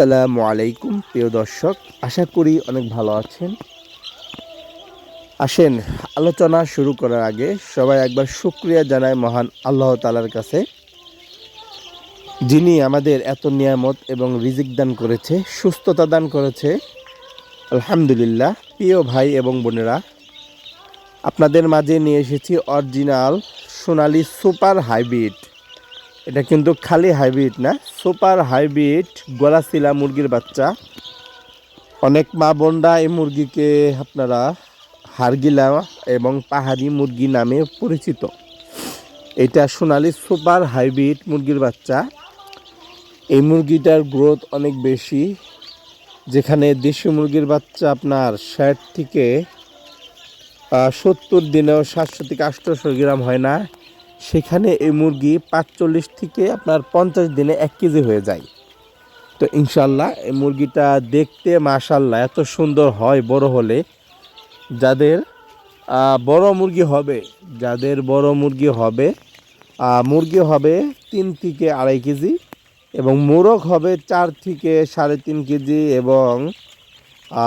আসসালামু আলাইকুম, প্রিয় দর্শক। আশা করি অনেক ভালো আছেন। আসেন, আলোচনা শুরু করার আগে সবাই একবার শুক্রিয়া জানায় মহান আল্লাহ তালার কাছে, যিনি আমাদের এত নিয়ামত এবং রিজিক দান করেছে, সুস্থতা দান করেছে। আলহামদুলিল্লাহ, প্রিয় ভাই এবং বোনেরা, আপনাদের মাঝে নিয়ে এসেছি অরিজিনাল সোনালি সুপার হাইব্রিড। এটা কিন্তু খালি হাইব্রিড না, সুপার হাইব্রিড গলাশিলা মুরগির বাচ্চা। অনেক মা বোনরা এই মুরগিকে আপনারা হারগিলা এবং পাহাড়ি মুরগি নামে পরিচিত। এটা সোনালি সুপার হাইব্রিড মুরগির বাচ্চা। এই মুরগিটার গ্রোথ অনেক বেশি, যেখানে দেশি মুরগির বাচ্চা আপনার ষাট থেকে সত্তর দিনেও সাতশো থেকে আটশোশো গ্রাম হয় না। সেখানে এই মুরগি পাঁচচল্লিশ থেকে আপনার পঞ্চাশ দিনে এক কেজি হয়ে যায়। তো ইনশাল্লাহ এই মুরগিটা দেখতে মাশাল্লাহ এত সুন্দর হয়, বড় হলে। যাদের বড় মুরগি হবে, যাদের বড় মুরগি হবে মুরগি হবে তিন থেকে আড়াই কেজি এবং মোরগ হবে চার থেকে সাড়ে তিন কেজি এবং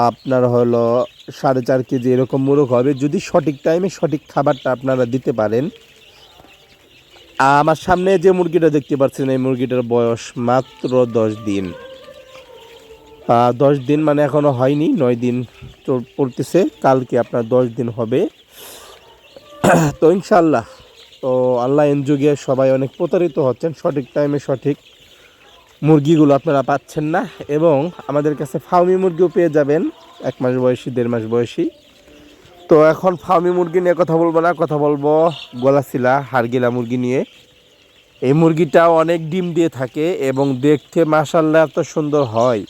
আপনার হলো সাড়ে চার কেজি এরকম মোরগ হবে। যদি সঠিক টাইমে সঠিক খাবারটা আপনারা দিতে পারেন আমার সামনে যে মুরগিটা দেখতে পাচ্ছেন, এই মুরগিটার বয়স মাত্র দশ দিন। দশ দিন মানে এখনও হয়নি, নয় দিন পড়তেছে, কালকে আপনার দশ দিন হবে। তো ইনশাল্লাহ তো আল্লাহ এন যুগে সবাই অনেক প্রতারিত হচ্ছেন, সঠিক টাইমে সঠিক মুরগিগুলো আপনারা পাচ্ছেন না। এবং আমাদের কাছে ফার্মি মুরগিও পেয়ে যাবেন, এক মাস বয়সী, দেড় মাস বয়সী। তো এখন ফার্মি মুরগি নিয়ে কথা বলব না, কথা বলব গলাশিলা হারগিলা মুরগি নিয়ে। এই মুরগিটা অনেক ডিম দিয়ে থাকে এবং দেখতে মাসাল্লাহ এত সুন্দর হয়।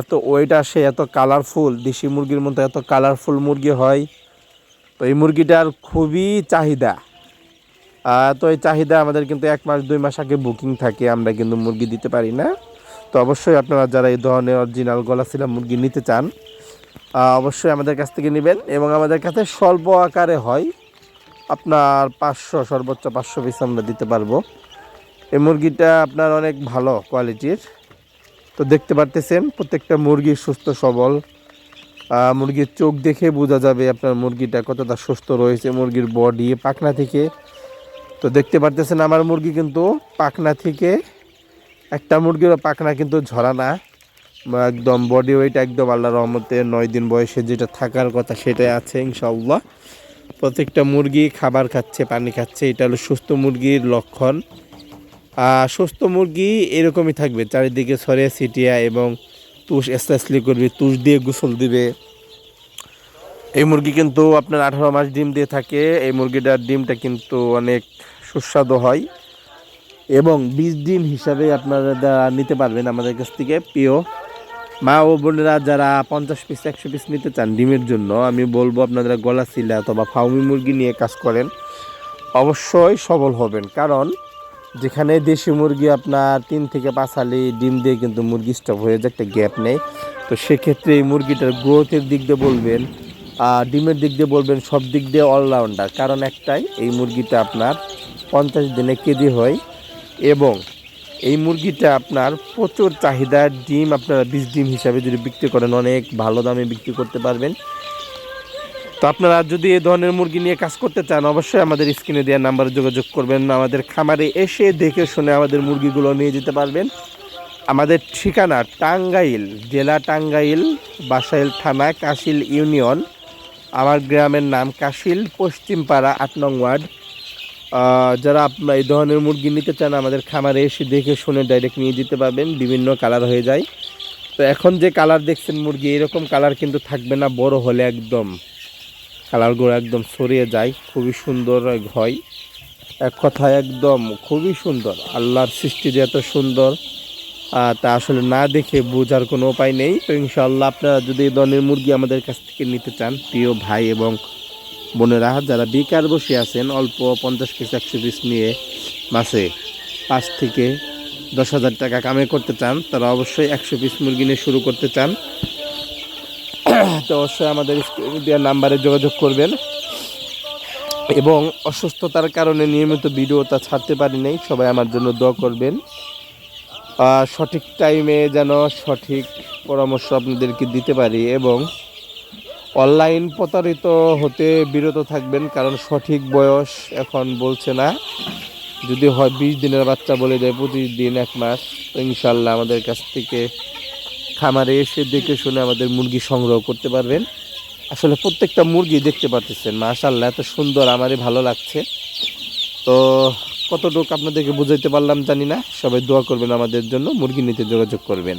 এত ওয়েট আসে, এত কালারফুল দেশি মুরগির মতো এত কালারফুল মুরগি হয়। তো এই মুরগিটার খুবই চাহিদা। তো এই চাহিদা আমাদের কিন্তু এক মাস, দুই মাস আগে বুকিং থাকে, আমরা কিন্তু মুরগি দিতে পারি না। তো অবশ্যই আপনারা যারা এই ধরনের অরিজিনাল গলাশিলা মুরগি নিতে চান অবশ্যই আমাদের কাছ থেকে নেবেন এবং আমাদের কাছে স্বল্প আকারে হয়। আপনার পাঁচশো, সর্বোচ্চ পাঁচশো পিস আমরা দিতে পারব। এই মুরগিটা আপনার অনেক ভালো কোয়ালিটির। তো দেখতে পারতেছেন, প্রত্যেকটা মুরগি সুস্থ, সবল। মুরগির চোখ দেখে বোঝা যাবে আপনার মুরগিটা কতটা সুস্থ রয়েছে মুরগির বডি পাখনা থেকে। তো দেখতে পারতেছেন, আমার মুরগি কিন্তু পাখনা থেকে, একটা মুরগির পাখনা কিন্তু ঝরা না একদম বডি ওয়েট একদম আল্লাহ রহমতে নয় দিন বয়সে যেটা থাকার কথা সেটাই আছে, ইনশাআল্লাহ। প্রত্যেকটা মুরগি খাবার খাচ্ছে, পানি খাচ্ছে, এটা হলো সুস্থ মুরগির লক্ষণ। সুস্থ মুরগি এরকমই থাকবে, চারিদিকে ছড়িয়ে ছিটিয়া এবং তুষ এস্তাসলি করবে, তুষ দিয়ে গোসল দিবে। এই মুরগি কিন্তু আপনার আঠারো মাস ডিম দিয়ে থাকে, এই মুরগিটার ডিমটা কিন্তু অনেক সুস্বাদু হয়। এবং বীজ ডিম হিসাবে আপনারা নিতে পারবেন আমাদের কাছ থেকে, প্রিয় মা ও বোনেরা যারা পঞ্চাশ পিস একশো পিস নিতে চান ডিমের জন্য, আমি বলব আপনারা গলা সিলা অথবা ফাউমি মুরগি নিয়ে কাজ করেন। অবশ্যই সবল হবেন, কারণ যেখানে দেশি মুরগি আপনার তিন থেকে পাঁচ হালি ডিম দিয়ে কিন্তু মুরগি স্টপ হয়ে যায় একটা গ্যাপ নেই। তো সেক্ষেত্রে এই মুরগিটার গ্রোথের দিক দিয়ে বলবেন, আর ডিমের দিক দিয়ে বলবেন সব দিক দিয়ে অলরাউন্ডার কারণ একটাই এই মুরগিটা আপনার পঞ্চাশ দিনে কেজি হয় এবং এই মুরগিটা আপনার প্রচুর চাহিদার ডিম আপনারা বীজ ডিম হিসাবে যদি বিক্রি করেন, অনেক ভালো দামে বিক্রি করতে পারবেন। তো আপনারা যদি এই ধরনের মুরগি নিয়ে কাজ করতে চান, অবশ্যই আমাদের স্ক্রিনে দেওয়া নাম্বারে যোগাযোগ করবেন। আমাদের খামারে এসে দেখে শুনে আমাদের মুরগিগুলো নিয়ে যেতে পারবেন। আমাদের ঠিকানা টাঙ্গাইল, জেলা টাঙ্গাইল, বাসাইল থানা, কাশিল ইউনিয়ন। আমার গ্রামের নাম কাশিল, পশ্চিমপাড়া আট নং ওয়ার্ড। যারা আপনার এই ধরনের মুরগি নিতে চান, আমাদের খামারে এসে দেখে শুনে ডাইরেক্ট নিয়ে যেতে পারবেন। বিভিন্ন কালার হয়ে যায়। তো এখন যে কালার দেখছেন মুরগি, এরকম কালার কিন্তু থাকবে না, বড় হলে একদম কালারগুলো একদম ছড়িয়ে যায়। খুবই সুন্দর হয়। এক কথা একদম খুবই সুন্দর। আল্লাহর সৃষ্টি যে এত সুন্দর তা আসলে না দেখে বোঝার কোনো উপায় নেই। তো ইনশাআল্লাহ আপনারা যদি এই ধরনের মুরগি আমাদের কাছ থেকে নিতে চান, প্রিয় ভাই এবং বোনেরা, যারা বেকার বসে আছেন, অল্প পঞ্চাশ পিস একশো পিস নিয়ে মাসে পাঁচ থেকে দশ হাজার টাকা কামে করতে চান, তারা অবশ্যই একশো পিস মুরগি নিয়ে শুরু করতে চান। তো অবশ্যই আমাদের স্ক্রিনে দেওয়া নাম্বারে যোগাযোগ করবেন। এবং অসুস্থতার কারণে নিয়মিত ভিডিওটা ছাড়তে পারি নাই, সবাই আমার জন্য দোয়া করবেন। সঠিক টাইমে যেন সঠিক পরামর্শ আপনাদেরকে দিতে পারি এবং অনলাইন প্রতারিত হতে বিরত থাকবেন, কারণ সঠিক বয়স এখন বলছে না। যদি হয় বিশ দিনের বাচ্চা বলে দেয় পঁচিশ দিন এক মাস, তো ইনশাল্লাহ আমাদের কাছ থেকে খামারে এসে দেখে শুনে আমাদের মুরগি সংগ্রহ করতে পারবেন। আসলে প্রত্যেকটা মুরগি দেখতে পাচ্ছেন মাশাল্লাহ এত সুন্দর, আমারই ভালো লাগছে। তো কতটুকু আপনাদেরকে বুঝাইতে পারলাম জানি না, সবাই দোয়া করবেন আমাদের জন্য, মুরগি নিতে যোগাযোগ করবেন।